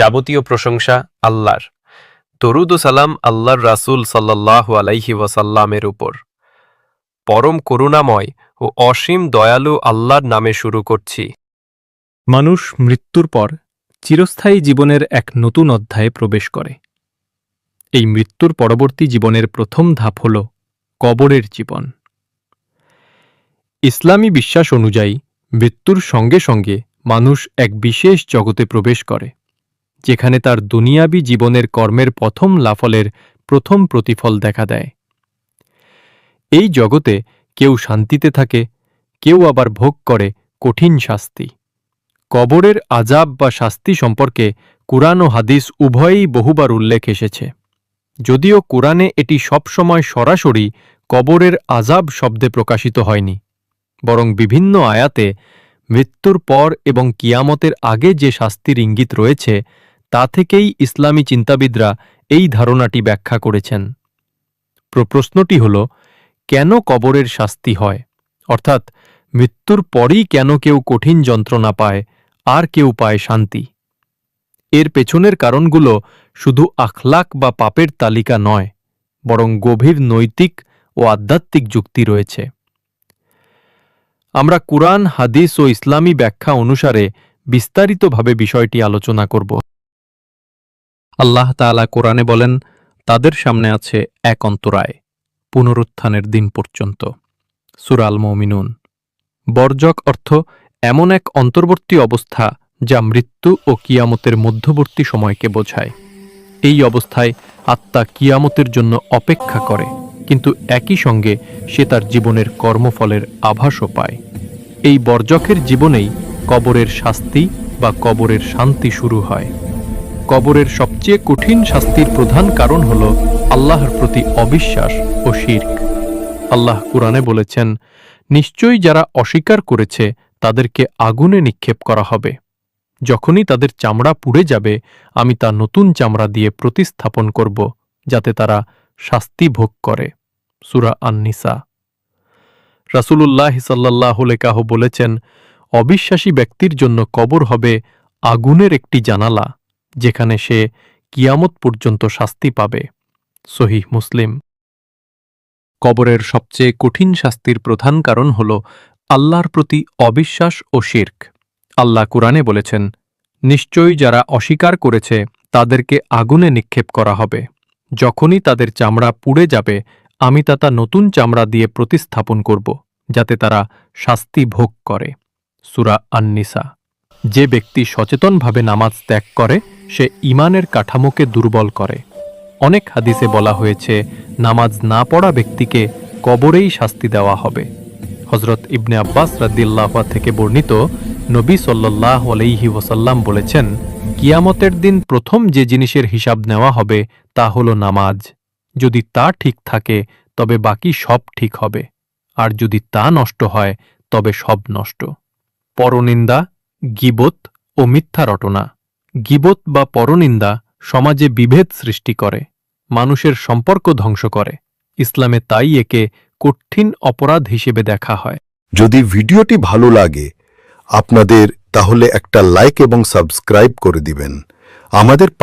যাবতীয় প্রশংসা আল্লাহর। দরুদ ও সালাম আল্লাহর রাসূল সাল্লাল্লাহু আলাইহি ওয়াসাল্লামের উপর। পরম করুণাময় ও অসীম দয়ালু আল্লাহর নামে শুরু করছি। মানুষ মৃত্যুর পর চিরস্থায়ী জীবনের এক নতুন অধ্যায়ে প্রবেশ করে। এই মৃত্যুর পরবর্তী জীবনের প্রথম ধাপ হল কবরের জীবন। ইসলামী বিশ্বাস অনুযায়ী মৃত্যুর সঙ্গে সঙ্গে মানুষ এক বিশেষ জগতে প্রবেশ করে। যেখানে তার দুনিয়াবি জীবনের কর্মের প্রথম লাফলের প্রথম প্রতিফল দেখা দেয়। এই জগতে কেউ শান্তিতে থাকে, কেউ আবার ভোগ করে কঠিন শাস্তি। কবরের আজাব বা শাস্তি সম্পর্কে কুরআন ও হাদিস উভয়েই বহুবার উল্লেখ এসেছে। যদিও কুরআনে এটি সবসময় সরাসরি কবরের আজাব শব্দে প্রকাশিত হয়নি, বরং বিভিন্ন আয়াতে মৃত্যুর পর এবং কিয়ামতের আগে যে শাস্তির ইঙ্গিত রয়েছে তা থেকেই ইসলামী চিন্তাবিদরা এই ধারণাটি ব্যাখ্যা করেছেন। প্র- প্রশ্নটি হল, কেন কবরের শাস্তি হয়? অর্থাৎ, মৃত্যুর পরই কেন কেউ কঠিন যন্ত্রণা পায়, আর কেউ পায় শান্তি? এর পেছনের কারণগুলো শুধু আখলাক বা পাপের তালিকা নয়, বরং গভীর নৈতিক ও আধ্যাত্মিক যুক্তি রয়েছে। আমরা কুরআন, হাদিস ও ইসলামী ব্যাখ্যা অনুসারে বিস্তারিতভাবে বিষয়টি আলোচনা করব। আল্লাহ তাআলা কোরআনে বলেন, তাদের সামনে আছে এক অন্তরায়, পুনরুত্থানের দিন পর্যন্ত। সুরাল মমিনুন বর্জক অর্থ, এমন এক অন্তর্বর্তী অবস্থা যা মৃত্যু ও কিয়ামতের মধ্যবর্তী সময়কে বোঝায়। এই অবস্থায় আত্মা কিয়ামতের জন্য অপেক্ষা করে, কিন্তু একই সঙ্গে সে তার জীবনের কর্মফলের আভাসও পায়। এই বর্জকের জীবনেই কবরের শাস্তি বা কবরের শান্তি শুরু হয়। কবরের সবচেয়ে কঠিন শাস্তির প্রধান কারণ হল আল্লাহর প্রতি অবিশ্বাস ও শির্ক। আল্লাহ কুরআনে বলেছেন, নিশ্চয়ই যারা অস্বীকার করেছে, তাদেরকে আগুনে নিক্ষেপ করা হবে। যখনই তাদের চামড়া পুড়ে যাবে, আমি তা নতুন চামড়া দিয়ে প্রতিস্থাপন করব, যাতে তারা শাস্তি ভোগ করে। সুরা আননিসা। রাসূলুল্লাহ সাল্লাহ লেকাহ বলেছেন, অবিশ্বাসী ব্যক্তির জন্য কবর হবে আগুনের একটি জানালা। যেখানে সে কিয়ামত পর্যন্ত শাস্তি পাবে। সহিহ মুসলিম। কবরের সবচেয়ে কঠিন শাস্তির প্রধান কারণ হল আল্লাহর প্রতি অবিশ্বাস ও শির্ক। আল্লাহ কুরআনে বলেছেন, নিশ্চয়ই যারা অস্বীকার করেছে, তাদেরকে আগুনে নিক্ষেপ করা হবে। যখনই তাদের চামড়া পুড়ে যাবে, আমি তা তা নতুন চামড়া দিয়ে প্রতিস্থাপন করব, যাতে তারা শাস্তি ভোগ করে। সুরা আননিসা। যে ব্যক্তি সচেতনভাবে নামাজ ত্যাগ করে, সে ইমানের কাঠামোকে দুর্বল করে। অনেক হাদিসে বলা হয়েছে, নামাজ না পড়া ব্যক্তিকে কবরেই শাস্তি দেওয়া হবে। হজরত ইবনে আব্বাস রাদ্দিল্লাহ থেকে বর্ণিত নবী সাল্লাহ আলাইহি ওসাল্লাম বলেছেন, কিয়ামতের দিন প্রথম যে জিনিসের হিসাব নেওয়া হবে তা হল নামাজ। যদি তা ঠিক থাকে, তবে বাকি সব ঠিক হবে। আর যদি তা নষ্ট হয়, তবে সব নষ্ট। পরনিন্দা গিবত ও মিথ্যা রটনা। গিবত বা পরনিন্দা সমাজে বিভেদ সৃষ্টি করে, মানুষের সম্পর্ক ধ্বংস করে। ইসলামে তাই একে কঠিন অপরাধ হিসেবে দেখা হয়। যদি ভিডিওটি ভালো লাগে, আপনাদের তাহলে একটা লাইক এবং সাবস্ক্রাইব করে দিবেন। আমাদের